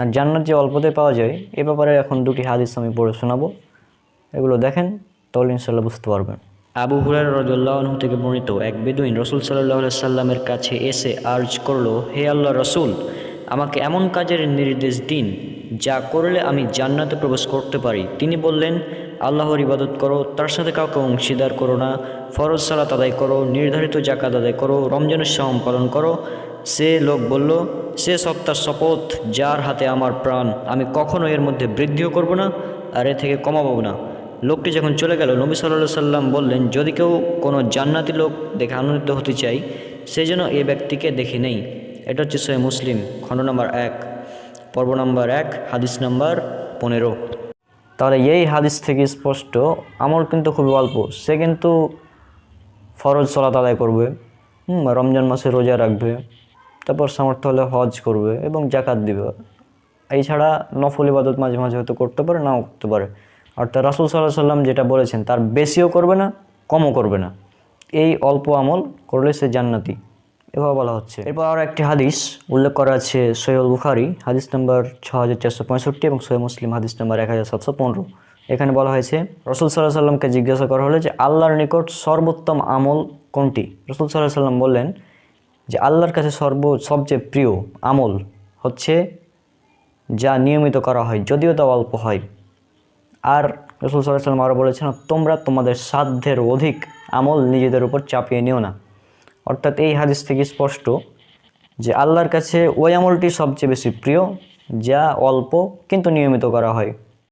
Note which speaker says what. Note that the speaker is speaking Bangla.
Speaker 1: আর জান্নাত যে অল্পতে পাওয়া যায়, এ ব্যাপারে এখন দুটি হাদিস আমি পড়ে শোনাবো। এগুলো দেখেন, তাহলে ইনশাল্লাহ বুঝতে পারবেন। আবু হুরার রজুল্লাহ থেকে বর্ণিত এক বেদুইন রসুল সাল্লাহ সাল্লামের কাছে এসে আর্জ করল, হে আল্লাহ রসুল, আমাকে এমন কাজের নির্দেশ দিন যা করলে আমি জান্নাতে প্রবেশ করতে পারি। তিনি বললেন, আল্লাহর ইবাদত করো, তার সাথে কাউকে অংশীদার করো না। ফরজ সালাত আদায় করো, নির্ধারিত জাকাত আদায় করো, রমজানের সম পালন করো। সে লোক বলল, সে সত্তার শপথ, যার হাতে আমার প্রাণ, আমি কখনো এর মধ্যে বৃদ্ধিও করব না আর এ থেকে কমাবো না। লোকটি যখন চলে গেল, নবী সাল্লাহ সাল্লাম বললেন, যদি কেউ কোনো জান্নাতি লোক দেখে আনন্দিত হতে চাই সে যেন এ ব্যক্তিকে দেখে নেই। এটা হচ্ছে সে মুসলিম, খণ্ড নম্বর এক। পর্ব নম্বর এক হাদিস নম্বর পনেরো। তাহলে এই হাদিস থেকে স্পষ্ট আমল কিন্তু খুবই অল্প সে কিন্তু ফরজ সলাত আদায় করবে হুম, রমজান মাসে রোজা রাখবে তারপর সামর্থ্য হলে হজ করবে এবং জাকাত দিবে। এছাড়া নফল ইবাদত মাঝে মাঝে হয়তো করতে পারে নাও করতে পারে। অর্থাৎ রাসুল সাল্লাহ সাল্লাম যেটা বলেছেন তার বেশিও করবে না কমও করবে না। এই অল্প আমল করলে সে জান্নাতি। এভাবে বলা হচ্ছে। এরপর আরও একটি হাদিস উল্লেখ করা আছে সৈয়দ বুখারি, হাদিস নম্বর ছ হাজার চারশো পঁয়ষট্টি এবং সৈয় মুসলিম, হাদিস নম্বর এক হাজার সাতশো পনেরো। এখানে বলা হয়েছে, রসুল সাল্লাহ সাল্লামকে জিজ্ঞাসা করা হলো যে, আল্লাহর নিকট সর্বোত্তম আমল কোনটি? রসুল সাল্লাহ সাল্লাম বললেন যে, আল্লাহর কাছে সর্ব, সবচেয়ে প্রিয় আমল হচ্ছে যা নিয়মিত করা হয়, যদিও তা অল্প হয়। আর রসুল সাল্লাহ সাল্লাম আরও বলেছেন, তোমরা তোমাদের সাধ্যের অধিক আমল নিজেদের উপর চাপিয়ে নিও না। অর্থাৎ এই হাদিস থেকে স্পষ্ট যে আল্লাহর কাছে ওই আমলটি সবচেয়ে বেশি প্রিয়, যা অল্প কিন্তু নিয়মিত করা হয়।